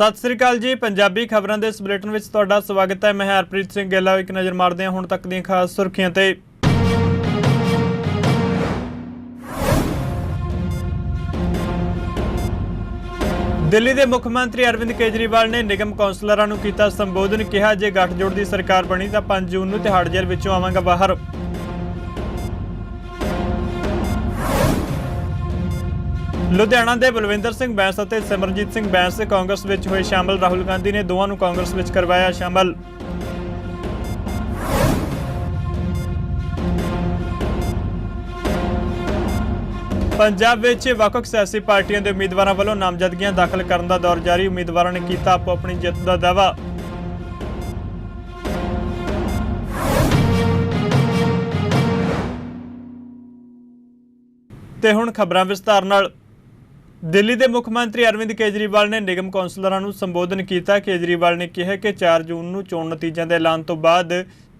ਸਤਿ ਸ੍ਰੀ ਅਕਾਲ ਜੀ, ਪੰਜਾਬੀ ਖਬਰਾਂ ਦੇ ਇਸ ਬੁਲੇਟਿਨ ਵਿੱਚ ਤੁਹਾਡਾ ਸਵਾਗਤ ਹੈ। ਮੈਂ ਹਰਪ੍ਰੀਤ ਸਿੰਘ ਗਿੱਲ ਇੱਕ ਨਜ਼ਰ ਮਾਰਦੇ ਹਾਂ ਹੁਣ ਤੱਕ ਦੀਆਂ ਖਾਸ ਸੁਰਖੀਆਂ ਤੇ। ਦਿੱਲੀ ਦੇ ਮੁੱਖ ਮੰਤਰੀ ਅਰਵਿੰਦ ਕੇਜਰੀਵਾਲ ਨੇ ਨਿਗਮ ਕੌਂਸਲਰਾਂ ਨੂੰ ਕੀਤਾ ਸੰਬੋਧਨ, ਕਿਹਾ ਜੇ ਗੱਠਜੋੜ ਦੀ ਸਰਕਾਰ ਬਣੀ ਤਾਂ 5 ਜੂਨ ਨੂੰ ਤਿਹਾੜ ਜੇਲ੍ਹ ਵਿੱਚੋਂ ਆਵਾਂਗਾ ਬਾਹਰ। ਲੁਧਿਆਣਾ ਦੇ ਬਲਵਿੰਦਰ ਸਿੰਘ ਬੈਂਸ ਅਤੇ ਸਿਮਰਜੀਤ ਸਿੰਘ ਬੈਂਸ ਕਾਂਗਰਸ ਵਿੱਚ ਹੋਏ ਸ਼ਾਮਲ। ਰਾਹੁਲ ਗਾਂਧੀ ਨੇ ਦੋਵਾਂ ਨੂੰ ਕਾਂਗਰਸ ਵਿੱਚ ਕਰਵਾਇਆ ਸ਼ਾਮਲ। ਪੰਜਾਬ ਵਿੱਚ ਵੱਖ-ਵੱਖ ਸਿਆਸੀ ਪਾਰਟੀਆਂ ਦੇ ਉਮੀਦਵਾਰਾਂ ਵੱਲੋਂ ਨਾਮਜ਼ਦਗੀਆਂ ਦਾਖਲ ਕਰਨ ਦਾ ਦੌਰ ਜਾਰੀ। ਉਮੀਦਵਾਰਾਂ ਨੇ ਕੀਤਾ ਆਪੋ ਆਪਣੀ ਜਿੱਤ ਦਾ ਦਾਅਵਾ। ਤੇ ਹੁਣ ਖਬਰਾਂ ਵਿਸਤਾਰ ਨਾਲ। ਦਿੱਲੀ ਦੇ ਮੁੱਖ ਮੰਤਰੀ ਅਰਵਿੰਦ ਕੇਜਰੀਵਾਲ ਨੇ ਨਿਗਮ ਕੌਂਸਲਰਾਂ ਨੂੰ ਸੰਬੋਧਨ ਕੀਤਾ। ਕੇਜਰੀਵਾਲ ਨੇ ਕਿਹਾ ਕਿ 4 ਜੂਨ ਨੂੰ ਚੋਣ ਨਤੀਜਿਆਂ ਦੇ ਐਲਾਨ ਤੋਂ ਬਾਅਦ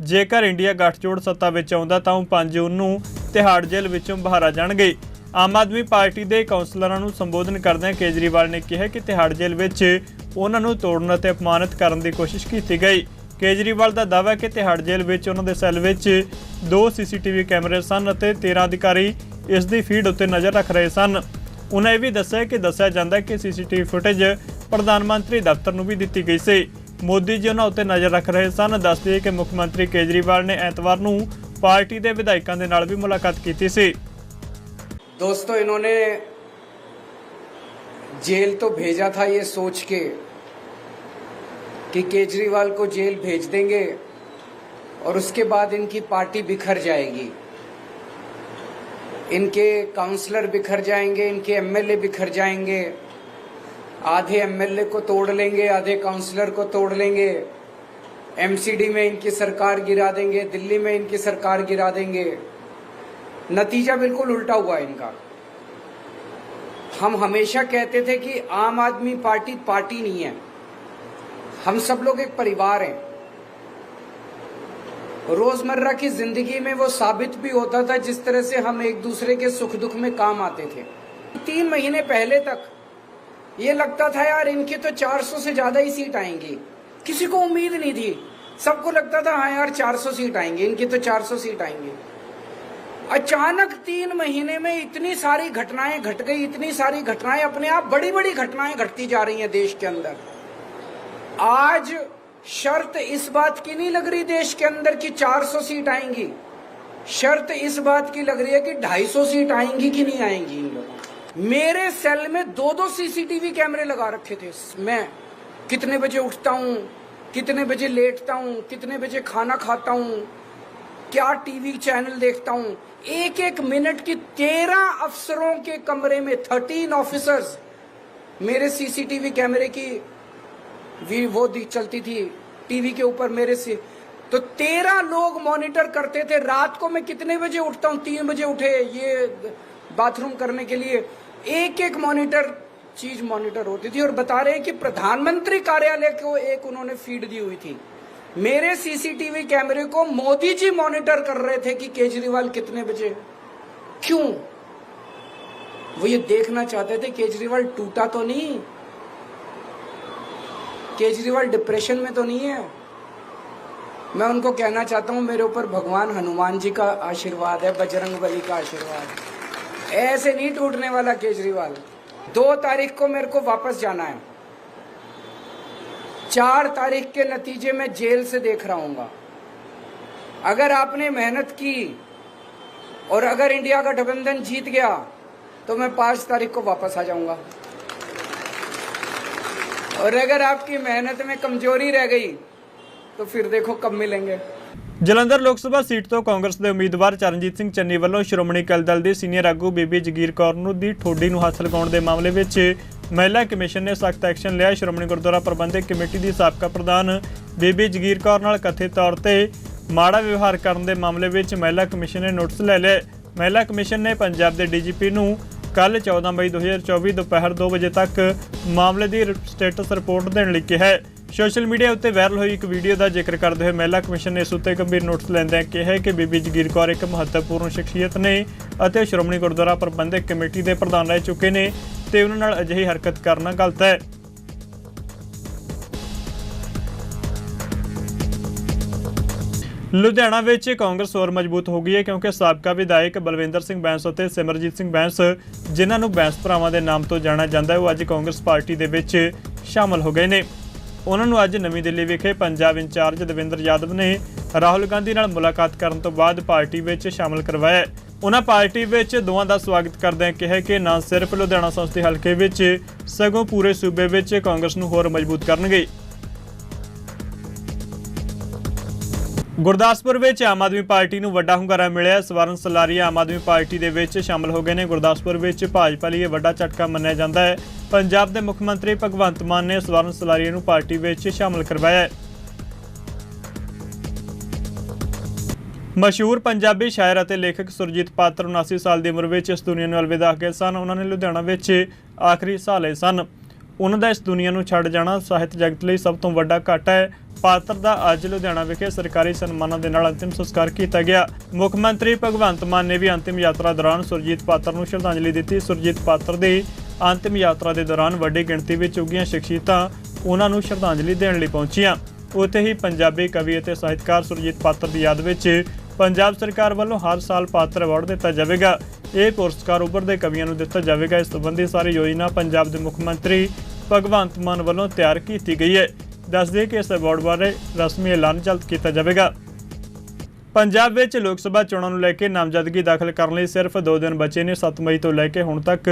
ਜੇਕਰ ਇੰਡੀਆ ਗੱਠਜੋੜ ਸੱਤਾ ਵਿੱਚ ਆਉਂਦਾ ਤਾਂ ਉਹ 5 ਜੂਨ ਨੂੰ ਤਿਹਾੜ ਜੇਲ੍ਹ ਵਿੱਚੋਂ ਬਾਹਰ ਆ ਜਾਣਗੇ। ਆਮ ਆਦਮੀ ਪਾਰਟੀ ਦੇ ਕੌਂਸਲਰਾਂ ਨੂੰ ਸੰਬੋਧਨ ਕਰਦਿਆਂ ਕੇਜਰੀਵਾਲ ਨੇ ਕਿਹਾ ਕਿ ਤਿਹਾੜ ਜੇਲ੍ਹ ਵਿੱਚ ਉਹਨਾਂ ਨੂੰ ਤੋੜਨ ਅਤੇ ਅਪਮਾਨਿਤ ਕਰਨ ਦੀ ਕੋਸ਼ਿਸ਼ ਕੀਤੀ ਗਈ। ਕੇਜਰੀਵਾਲ ਦਾ ਦਾਅਵਾ ਹੈ ਕਿ ਤਿਹਾੜ ਜੇਲ੍ਹ ਵਿੱਚ ਉਹਨਾਂ ਦੇ ਸੈੱਲ ਵਿੱਚ ਦੋ ਸੀਸੀਟੀਵੀ ਕੈਮਰੇ ਸਨ ਅਤੇ 13 ਅਧਿਕਾਰੀ ਇਸ ਦੀ ਫੀਡ ਉੱਤੇ ਨਜ਼ਰ ਰੱਖ ਰਹੇ ਸਨ। ਉਹਨਾਂ ਇਹ ਵੀ ਦੱਸਿਆ ਕਿ ਦੱਸਿਆ ਜਾਂਦਾ ਹੈ ਕਿ ਸੀਸੀਟੀਵੀ ਫੁਟੇਜ ਪ੍ਰਧਾਨ ਮੰਤਰੀ ਦਫ਼ਤਰ ਨੂੰ ਵੀ ਦਿੱਤੀ ਗਈ ਸੀ ਮੋਦੀ ਜੀ ਉਹਨਾਂ ਉੱਤੇ ਨਜ਼ਰ ਰੱਖ ਰਹੇ ਸਨ ਦੱਸਦੇ ਕਿ ਮੁੱਖ ਮੰਤਰੀ ਕੇਜਰੀਵਾਲ ਨੇ ਐਤਵਾਰ ਨੂੰ ਪਾਰਟੀ ਦੇ ਵਿਧਾਇਕਾਂ ਦੇ ਨਾਲ ਵੀ ਮੁਲਾਕਾਤ ਕੀਤੀ ਸੀ दोस्तों इन्होंने जेल तो भेजा था ये सोच के कि केजरीवाल को जेल भेज देंगे और उसके बाद इनकी पार्टी बिखर जाएगी इनके काउंसलर बिखर जाएँगे, इनके एमएलए बिखर जाएँगे। आधे एमएलए को तोड़ लेंगे, आधे काउंसलर को तोड़ लेंगे। एमसीडी में इनकी सरकार गिरा देंगे, दिल्ली में इनकी सरकार गिरा देंगे। नतीजा बिल्कुल उल्टा हुआ इनका। हम हमेशा कहते थे कि आम आदमी पार्टी पार्टी नहीं है। हम सब लोग एक परिवार हैं। रोज़मर्रा की ज़िंदगी में वो साबित भी होता था जिस तरह से हम एक दूसरे के सुख दुख में काम आते थे। तीन महीने पहले तक ये लगता था, यार, इनकी तो 400 से ज़्यादा ही सीट आएँगी। किसी को उम्मीद नहीं थी। सबको लगता था हाँ यार 400 सीट आएँगी, इनकी तो 400 सीट आएँगी। अचानक तीन महीने में इतनी सारी घटनाएँ घट गई, इतनी सारी घटनाएँ अपने आप बड़ी बड़ी घटनाएँ घटती जा रही हैं देश के अंदर। आज शर्त इस बात की नहीं लग रही देश के अंदर कि 400 सीट आएँगी। शर्त इस बात की लग रही है कि 250 सीट आएँगी कि नहीं आएँगी इन लोगों मेरे सेल में दो दो सीसीटीवी कैमरे लगा रखे थे मैं। कितने बजे उठता हूँ, कितने बजे लेटता हूँ, कितने बजे खाना खाता हूँ, क्या टीवी चैनल देखता हूँ। एक एक मिनट की तेरह अफसरों के कमरे में थर्टीन ऑफिसर्स मेरे सीसीटीवी कैमरे की भी वो दी चलती थी टीवी के ऊपर मेरे से। तो तेरह लोग मॉनिटर करते थे। रात को मैं कितने बजे उठता हूँ? तीन बजे उठे ये बाथरूम करने के लिए। एक एक मॉनिटर, चीज़ मॉनिटर होती थी और बता रहे हैं कि प्रधानमंत्री कार्यालय को एक उन्होंने फ़ीड दी हुई थी। मेरे सीसीटीवी कैमरे को मोदी जी मॉनिटर कर रहे थे कि केजरीवाल कितने बजे। क्यों? वो ये देखना चाहते थे, केजरीवाल टूटा तो नहीं। केजरीवाल डिप्रेशन में तो नहीं है? मैं उनको कहना चाहता हूँ, मेरे ऊपर भगवान हनुमान जी का आशीर्वाद है, बजरंग बली का आशीर्वाद ऐसे नहीं टूटने वाला केजरीवाल। दो तारीख को मेरे को वापस जाना है। चार तारीख के नतीजे में जेल से देख रहा हूँगा। अगर आपने मेहनत की और अगर इंडिया का गठबंधन जीत गया तो मैं पाँच तारीख को वापस आ जाऊँगा। और अगर आपकी मेहनत में कमजोरी रह गई तो फिर देखो कब मिलेंगे ਜਲੰਧਰ ਲੋਕ ਸਭਾ ਸੀਟ ਤੋਂ ਕਾਂਗਰਸ ਦੇ ਉਮੀਦਵਾਰ ਚਰਨਜੀਤ ਸਿੰਘ ਚੰਨੀ ਵੱਲੋਂ ਸ਼੍ਰੋਮਣੀ ਅਕਾਲੀ ਦਲ ਦੀ ਸੀਨੀਅਰ ਆਗੂ ਬੀਬੀ ਜਗੀਰ ਕੌਰ ਨੂੰ ਦੀ ਠੋਡੀ ਨੂੰ ਹੱਥ ਲਗਾਉਣ ਦੇ ਮਾਮਲੇ ਵਿੱਚ ਮਹਿਲਾ ਕਮਿਸ਼ਨ ਨੇ ਸਖਤ ਐਕਸ਼ਨ ਲਿਆ ਸ਼੍ਰੋਮਣੀ ਗੁਰਦੁਆਰਾ ਪ੍ਰਬੰਧਕ ਕਮੇਟੀ ਦੀ ਸਾਬਕਾ ਪ੍ਰਧਾਨ ਬੀਬੀ ਜਗੀਰ ਕੌਰ ਨਾਲ ਕਥਿਤ ਤੌਰ ਤੇ ਮਾੜਾ ਵਿਵਹਾਰ ਕਰਨ ਦੇ ਮਾਮਲੇ ਵਿੱਚ ਮਹਿਲਾ ਕਮਿਸ਼ਨ ਨੇ ਨੋਟਿਸ ਲੈ ਲਿਆ ਮਹਿਲਾ ਕਮਿਸ਼ਨ ਨੇ ਪੰਜਾਬ ਦੇ ਡੀਜੀਪੀ ਨੂੰ ਕੱਲ 14 ਮਈ 2024 ਦੁਪਹਿਰ 2 ਵਜੇ ਤੱਕ ਮਾਮਲੇ ਦੀ ਸਟੇਟਸ ਰਿਪੋਰਟ ਦੇਣ ਲਈ ਕਿਹਾ ਹੈ। ਸੋਸ਼ਲ ਮੀਡੀਆ ਉੱਤੇ ਵਾਇਰਲ ਹੋਈ ਇੱਕ ਵੀਡੀਓ ਦਾ ਜ਼ਿਕਰ ਕਰਦੇ ਹੋਏ ਮਹਿਲਾ ਕਮਿਸ਼ਨ ਨੇ ਇਸ ਉੱਤੇ ਗੰਭੀਰ ਨੋਟਿਸ ਲੈਂਦਿਆਂ ਕਿਹਾ ਕਿ ਬੀਬੀ ਜਗੀਰ ਕੌਰ ਇੱਕ ਮਹੱਤਵਪੂਰਨ ਸ਼ਖਸੀਅਤ ਨੇ ਅਤੇ ਸ਼੍ਰੋਮਣੀ ਗੁਰਦੁਆਰਾ ਪ੍ਰਬੰਧਕ ਕਮੇਟੀ ਦੇ ਪ੍ਰਧਾਨ ਰਹਿ ਚੁੱਕੇ ਨੇ ਤੇ ਉਹਨਾਂ ਨਾਲ ਅਜਿਹੀ ਹਰਕਤ ਕਰਨਾ ਗਲਤ ਹੈ। ਲੁਧਿਆਣਾ ਵਿੱਚ ਕਾਂਗਰਸ ਹੋਰ ਮਜ਼ਬੂਤ ਹੋ ਗਈ ਹੈ ਕਿਉਂਕਿ ਸਾਬਕਾ ਵਿਧਾਇਕ ਬਲਵਿੰਦਰ ਸਿੰਘ ਬੈਂਸ ਅਤੇ ਸਿਮਰਜੀਤ ਸਿੰਘ ਬੈਂਸ, ਜਿਨ੍ਹਾਂ ਨੂੰ ਬੈਂਸ ਭਰਾਵਾਂ ਦੇ ਨਾਮ ਤੋਂ ਜਾਣਿਆ ਜਾਂਦਾ ਹੈ, ਉਹ ਅੱਜ ਕਾਂਗਰਸ ਪਾਰਟੀ ਦੇ ਵਿੱਚ ਸ਼ਾਮਲ ਹੋ ਗਏ ਨੇ। ਉਹਨਾਂ ਨੂੰ ਅੱਜ ਨਵੀਂ ਦਿੱਲੀ ਵਿਖੇ ਪੰਜਾਬ ਇੰਚਾਰਜ ਦਵਿੰਦਰ ਯਾਦਵ ਨੇ ਰਾਹੁਲ ਗਾਂਧੀ ਨਾਲ ਮੁਲਾਕਾਤ ਕਰਨ ਤੋਂ ਬਾਅਦ ਪਾਰਟੀ ਵਿੱਚ ਸ਼ਾਮਲ ਕਰਵਾਇਆ ਉਹਨਾਂ ਪਾਰਟੀ ਵਿੱਚ ਦੋਵਾਂ ਦਾ ਸਵਾਗਤ ਕਰਦਿਆਂ ਕਿਹਾ ਕਿ ਨਾ ਸਿਰਫ ਲੁਧਿਆਣਾ ਸੰਸਦੀ ਹਲਕੇ ਵਿੱਚ, ਸਗੋਂ ਪੂਰੇ ਸੂਬੇ ਵਿੱਚ ਕਾਂਗਰਸ ਨੂੰ ਹੋਰ ਮਜ਼ਬੂਤ ਕਰਨਗੇ। ਗੁਰਦਾਸਪੁਰ ਵਿੱਚ ਆਮ ਆਦਮੀ ਪਾਰਟੀ ਨੂੰ ਵੱਡਾ ਹੁੰਗਾਰਾ ਮਿਲਿਆ। ਸਵਰਨ ਸਲਾਰੀ ਆਮ ਆਦਮੀ ਪਾਰਟੀ ਦੇ ਵਿੱਚ ਸ਼ਾਮਲ ਹੋ ਗਏ ਨੇ। ਗੁਰਦਾਸਪੁਰ ਵਿੱਚ ਭਾਜਪਾ ਲਈ ਇਹ ਵੱਡਾ ਝਟਕਾ ਮੰਨਿਆ ਜਾਂਦਾ ਹੈ। ਪੰਜਾਬ ਦੇ ਮੁੱਖ ਮੰਤਰੀ ਭਗਵੰਤ ਮਾਨ ਨੇ ਸਵਰਨ ਸਲਾਰੀਆ ਨੂੰ ਪਾਰਟੀ ਵਿੱਚ ਸ਼ਾਮਲ ਕਰਵਾਇਆ ਹੈ। ਮਸ਼ਹੂਰ ਪੰਜਾਬੀ ਸ਼ਾਇਰ ਅਤੇ ਲੇਖਕ ਸੁਰਜੀਤ ਪਾਤਰ 79 ਸਾਲ ਦੀ ਉਮਰ ਵਿੱਚ ਇਸ ਦੁਨੀਆ ਨੂੰ ਅਲਵਿਦਾ ਕਹਿ ਸਨ। ਉਹਨਾਂ ਨੇ ਲੁਧਿਆਣਾ ਵਿੱਚ ਆਖਰੀ ਸਾਹ ਲਏ ਸਨ। ਉਹਨਾਂ ਦਾ ਇਸ ਦੁਨੀਆ ਨੂੰ ਛੱਡ ਜਾਣਾ ਸਾਹਿਤ ਜਗਤ ਲਈ ਸਭ ਤੋਂ ਵੱਡਾ ਘਾਟਾ ਹੈ। ਪਾਤਰ ਦਾ ਅੱਜ ਲੁਧਿਆਣਾ ਵਿਖੇ ਸਰਕਾਰੀ ਸਨਮਾਨਾਂ ਦੇ ਨਾਲ ਅੰਤਿਮ ਸੰਸਕਾਰ ਕੀਤਾ ਗਿਆ। ਮੁੱਖ ਮੰਤਰੀ ਭਗਵੰਤ ਮਾਨ ਨੇ ਵੀ ਅੰਤਿਮ ਯਾਤਰਾ ਦੌਰਾਨ ਸੁਰਜੀਤ ਪਾਤਰ ਨੂੰ ਸ਼ਰਧਾਂਜਲੀ ਦਿੱਤੀ। ਸੁਰਜੀਤ ਪਾਤਰ ਦੀ ਅੰਤਿਮ ਯਾਤਰਾ ਦੇ ਦੌਰਾਨ ਵੱਡੀ ਗਿਣਤੀ ਵਿੱਚ ਉੱਗੀਆਂ ਸ਼ਖਸੀਅਤਾਂ ਉਹਨਾਂ ਨੂੰ ਸ਼ਰਧਾਂਜਲੀ ਦੇਣ ਲਈ ਪਹੁੰਚੀਆਂ। ਉੱਥੇ ਹੀ ਪੰਜਾਬੀ ਕਵੀ ਅਤੇ ਸਾਹਿਤਕਾਰ ਸੁਰਜੀਤ ਪਾਤਰ ਦੀ ਯਾਦ ਵਿੱਚ ਪੰਜਾਬ ਸਰਕਾਰ ਵੱਲੋਂ ਹਰ ਸਾਲ ਪਾਤਰ ਅਵਾਰਡ ਦਿੱਤਾ ਜਾਵੇਗਾ। ਇਹ ਪੁਰਸਕਾਰ ਉੱਭਰਦੇ ਕਵੀਆਂ ਨੂੰ ਦਿੱਤਾ ਜਾਵੇਗਾ। ਇਸ ਸੰਬੰਧੀ ਸਾਰੀ ਯੋਜਨਾ ਪੰਜਾਬ ਦੇ ਮੁੱਖ ਮੰਤਰੀ ਭਗਵੰਤ ਮਾਨ ਵੱਲੋਂ ਤਿਆਰ ਕੀਤੀ ਗਈ ਹੈ। ਦੱਸਦੇ ਕਿ ਇਸ ਅਵਾਰਡ ਬਾਰੇ ਰਸਮੀ ਐਲਾਨ ਜਲਦ ਕੀਤਾ ਜਾਵੇਗਾ। ਪੰਜਾਬ ਵਿੱਚ ਲੋਕ ਸਭਾ ਚੋਣਾਂ ਨੂੰ ਲੈ ਕੇ ਨਾਮਜ਼ਦਗੀ ਦਾਖਲ ਕਰਨ ਲਈ ਸਿਰਫ 2 ਦਿਨ ਬਚੇ ਨੇ। 7 ਮਈ ਤੋਂ ਲੈ ਕੇ ਹੁਣ ਤੱਕ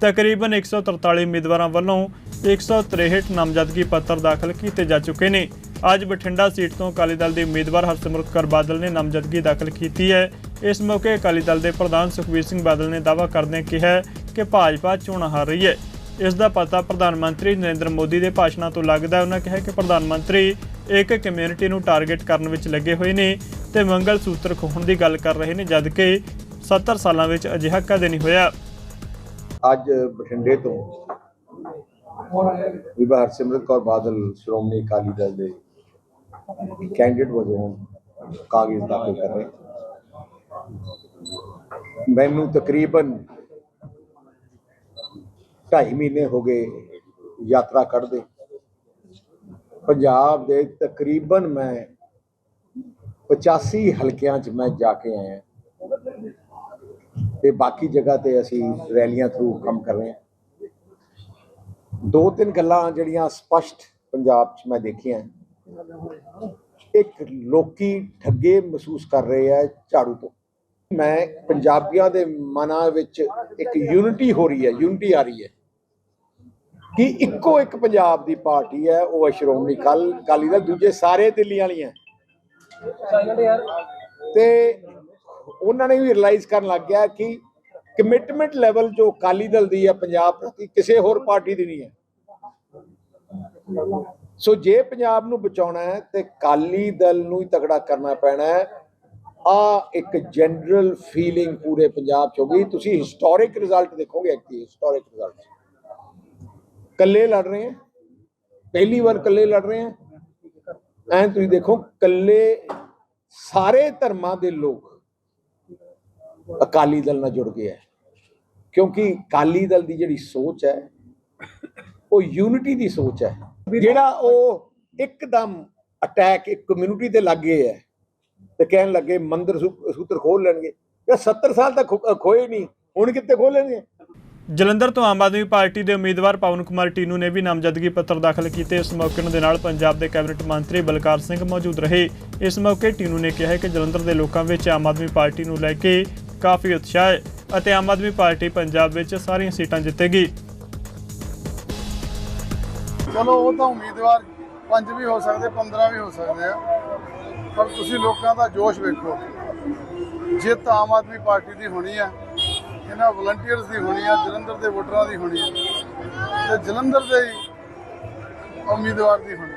ਤਕਰੀਬਨ 143 ਉਮੀਦਵਾਰਾਂ ਵੱਲੋਂ 163 ਨਾਮਜ਼ਦਗੀ ਪੱਤਰ ਦਾਖਲ ਕੀਤੇ ਜਾ ਚੁੱਕੇ ਨੇ। ਅੱਜ ਬਠਿੰਡਾ ਸੀਟ ਤੋਂ ਅਕਾਲੀ ਦਲ ਦੇ ਉਮੀਦਵਾਰ ਹਰਸਿਮਰਤ ਕੌਰ ਬਾਦਲ ਨੇ ਨਾਮਜ਼ਦਗੀ ਦਾਖਲ ਕੀਤੀ ਹੈ। ਇਸ ਮੌਕੇ ਅਕਾਲੀ ਦਲ ਦੇ ਪ੍ਰਧਾਨ ਸੁਖਬੀਰ ਸਿੰਘ ਬਾਦਲ ਨੇ ਦਾਅਵਾ ਕਰਦਿਆਂ ਕਿਹਾ ਕਿ ਭਾਜਪਾ ਚੋਣਾਂ ਹਾਰ ਰਹੀ ਹੈ। ਇਸ ਦਾ ਪਤਾ ਪ੍ਰਧਾਨ ਮੰਤਰੀ ਨਰਿੰਦਰ ਮੋਦੀ ਦੇ ਭਾਸ਼ਣਾਂ ਤੋਂ ਲੱਗਦਾ ਉਹਨਾਂ ਕਿਹਾ ਕਿ ਪ੍ਰਧਾਨ ਮੰਤਰੀ ਇੱਕ ਕਮਿਊਨਿਟੀ ਨੂੰ ਟਾਰਗੇਟ ਕਰਨ ਵਿੱਚ ਲੱਗੇ ਹੋਏ ਨੇ ਤੇ ਮੰਗਲ ਸੂਤਰ ਖੋਹਣ ਦੀ ਗੱਲ ਕਰ ਰਹੇ ਨੇ ਜਦ ਕਿ 70 ਸਾਲਾਂ ਵਿੱਚ ਅਜਿਹਾ ਕਦੇ ਨਹੀਂ ਹੋਇਆ। ਅੱਜ ਬਠਿੰਡੇ ਤੋਂ ਵਿਭਾ ਹਰਸਿਮਰਤ ਕੌਰ ਬਾਦਲ, ਸ਼੍ਰੋਮਣੀ ਅਕਾਲੀ ਦਲ ਦੇ ਕੈਂਡੀਡੇਟ ਵਜੋਂ ਕਾਗਜ਼ ਦਾਖਲ ਕਰ ਰਹੇ। ਮੈਨੂੰ ਤਕਰੀਬਨ ਢਾਈ ਮਹੀਨੇ ਹੋ ਗਏ ਯਾਤਰਾ ਕੱਢਦੇ। ਪੰਜਾਬ ਦੇ ਤਕਰੀਬਨ ਮੈਂ 85 ਹਲਕਿਆਂ 'ਚ ਮੈਂ ਜਾ ਕੇ ਆਇਆ। ਤੇ ਬਾਕੀ ਜਗ੍ਹਾ ਤੇ ਅਸੀਂ ਰੈਲੀਆਂ ਥਰੂ ਕੰਮ ਕਰ ਰਹੇ ਹਾਂ। ਦੋ ਤਿੰਨ ਗੱਲਾਂ ਜਿਹੜੀਆਂ ਸਪਸ਼ਟ ਪੰਜਾਬ 'ਚ ਮੈਂ ਦੇਖੀਆਂ। ਇੱਕ ਲੋਕੀ ਠੱਗੇ ਮਹਿਸੂਸ ਕਰ ਰਹੇ ਆ ਝਾੜੂ ਤੋਂ। ਮੈਂ ਪੰਜਾਬੀਆਂ ਦੇ ਮਨਾਂ ਵਿੱਚ ਇੱਕ ਯੂਨਿਟੀ ਹੋ ਰਹੀ ਹੈ ਯੂਨਿਟੀ ਆ ਰਹੀ ਹੈ। ਕਿ ਇੱਕੋ ਇੱਕ ਪੰਜਾਬ ਦੀ ਪਾਰਟੀ ਹੈ, ਉਹ ਹੈ ਸ਼੍ਰੋਮਣੀ ਅਕਾਲ- ਅਕਾਲੀ ਦਲ, ਦੂਜੇ ਸਾਰੇ ਦਿੱਲੀ ਵਾਲੀਆਂ। ਤੇ ਉਹਨਾਂ ਨੇ ਵੀ ਰਿਅਲਾਈਜ਼ ਕਰਨ ਲੱਗ ਗਿਆ ਕਿ ਕਮਿਟਮੈਂਟ ਲੈਵਲ ਜੋ ਅਕਾਲੀ ਦਲ ਦੀ ਹੈ ਪੰਜਾਬ ਪ੍ਰਤੀ, ਕਿਸੇ ਹੋਰ ਪਾਰਟੀ ਦੀ ਨਹੀਂ ਹੈ। ਸੋ ਜੇ ਪੰਜਾਬ ਨੂੰ ਬਚਾਉਣਾ ਹੈ, ਤੇ ਅਕਾਲੀ ਦਲ ਨੂੰ ਹੀ ਤਕੜਾ ਕਰਨਾ ਪੈਣਾ ਹੈ। ਆ ਇੱਕ ਜਨਰਲ ਫੀਲਿੰਗ ਪੂਰੇ ਪੰਜਾਬ ਚ ਹੋ ਗਈ। ਤੁਸੀਂ ਹਿਸਟੋਰਿਕ ਰਿਜ਼ਲਟ ਦੇਖੋਗੇ ਐਕਚੁਅਲੀ ਹਿਸਟੋਰਿਕ ਰਿਜ਼ਲਟ ਕੱਲੇ ਲੜ ਰਹੇ ਹੈ ਪਹਿਲੀ ਵਾਰ ਕੱਲੇ ਲੜ ਰਹੇ ਹੈ ਐਂ ਤੁਸੀਂ ਦੇਖੋ ਕੱਲੇ ਸਾਰੇ ਧਰਮਾਂ ਦੇ ਲੋਕ ਅਕਾਲੀ ਦਲ ਨਾਲ ਜੁੜ ਗਏ ਹੈ ਕਿਉਂਕਿ ਅਕਾਲੀ ਦਲ ਦੀ ਜਿਹੜੀ ਸੋਚ ਹੈ, ਉਹ ਯੂਨਿਟੀ ਦੀ ਸੋਚ ਹੈ। ਜਿਹੜਾ ਉਹ ਇੱਕਦਮ ਅਟੈਕ ਇੱਕ ਕਮਿਊਨਿਟੀ ਤੇ ਲੱਗ ਗਏ ਹੈ ਤੇ ਕਹਿਣ ਲੱਗੇ ਮੰਦਰ ਸੂ- ਸੂਤਰ ਖੋਲ ਲੈਣਗੇ। ਇਹ 70 ਸਾਲ ਤੱਕ ਖੋ- ਖੋਏ ਨਹੀਂ, ਹੁਣ ਕਿੱਥੇ ਖੋਲਣਗੇ ਜਲੰਧਰ ਤੋਂ ਆਮ ਆਦਮੀ ਪਾਰਟੀ ਦੇ ਉਮੀਦਵਾਰ ਪਵਨ ਕੁਮਾਰ ਟੀਨੂ ਨੇ ਵੀ ਨਾਮਜ਼ਦਗੀ ਪੱਤਰ ਦਾਖਲ ਕੀਤੇ। ਇਸ ਮੌਕੇ ਦੇ ਨਾਲ ਪੰਜਾਬ ਦੇ ਕੈਬਨਿਟ ਮੰਤਰੀ ਬਲਕਾਰ ਸਿੰਘ ਮੌਜੂਦ ਰਹੇ। ਇਸ ਮੌਕੇ ਟੀਨੂ ਨੇ ਕਿਹਾ ਕਿ ਜਲੰਧਰ ਦੇ ਲੋਕਾਂ ਵਿੱਚ ਆਮ ਆਦਮੀ ਪਾਰਟੀ ਨੂੰ ਲੈ ਕੇ ਕਾਫੀ ਉਤਸ਼ਾਹ ਹੈ ਅਤੇ ਆਮ ਆਦਮੀ ਪਾਰਟੀ ਪੰਜਾਬ ਵਿੱਚ ਸਾਰੀਆਂ ਸੀਟਾਂ ਜਿੱਤੇਗੀ। ਚਲੋ, ਉਹ ਤਾਂ ਉਮੀਦਵਾਰ ਪੰਜ ਵੀ ਹੋ ਸਕਦੇ 15 ਵੀ ਹੋ ਸਕਦੇ ਆ। ਪਰ ਤੁਸੀਂ ਲੋਕਾਂ ਦਾ ਜੋਸ਼ ਵੇਖੋ। ਜਿੱਤ ਆਮ ਆਦਮੀ ਪਾਰਟੀ ਦੀ ਹੋਣੀ ਆ। ਇਹਨਾਂ ਵਲੰਟੀਅਰਸ ਦੀ ਹੋਣੀ ਆ, ਜਲੰਧਰ ਦੇ ਵੋਟਰਾਂ ਦੀ ਹੋਣੀ ਆ। ਤੇ ਜਲੰਧਰ ਦੇ ਉਮੀਦਵਾਰ ਦੀ ਹੋਣੀ